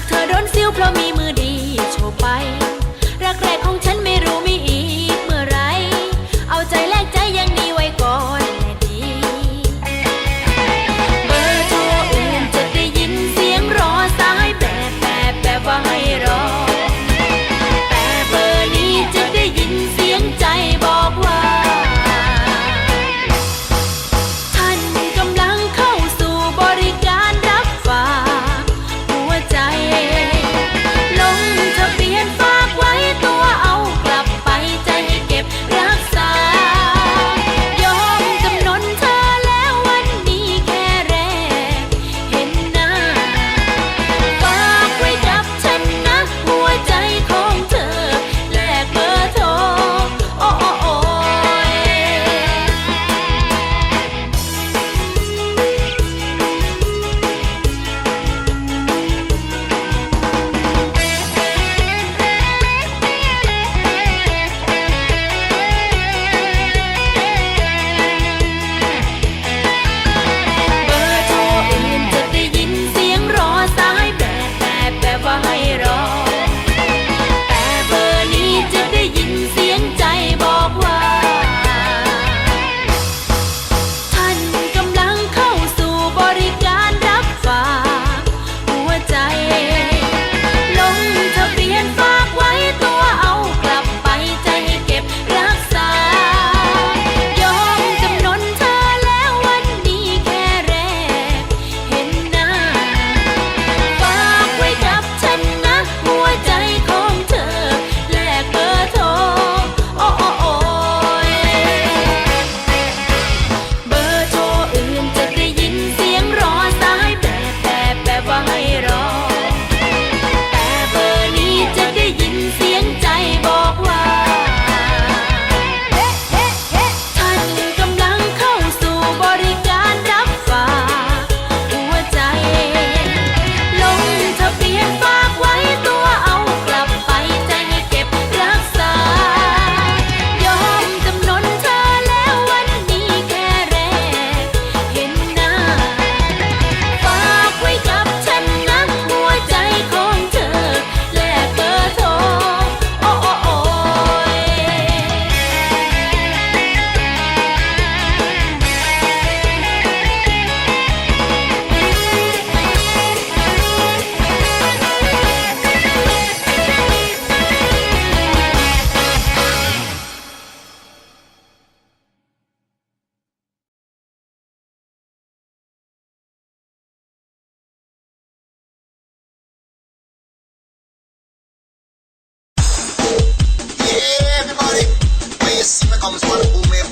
ากเธอโดนซิ้วเพราะมีมือดีโชว์ไปรักแรกของเธอ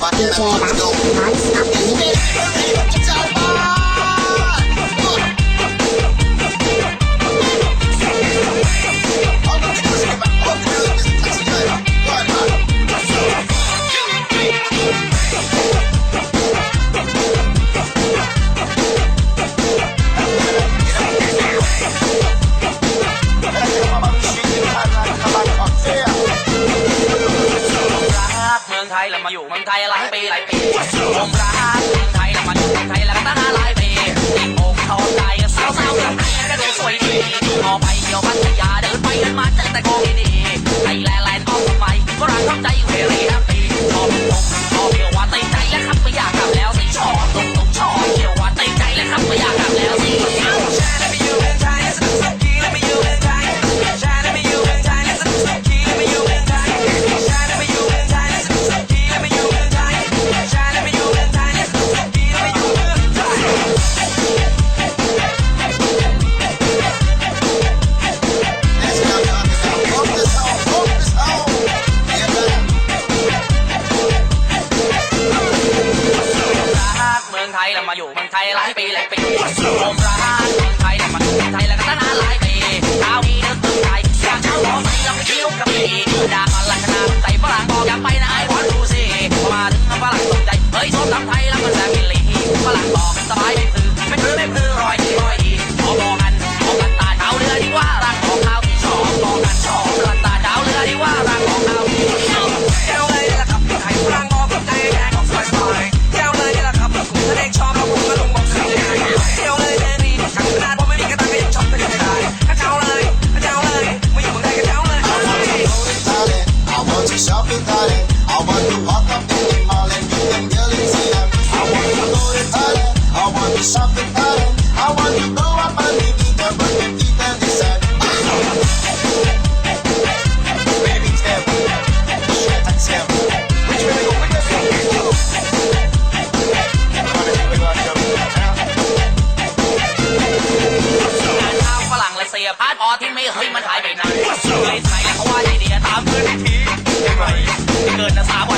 DJ Max, nice up ามพื้นที่ใช่ไหมเกินนะสามวัน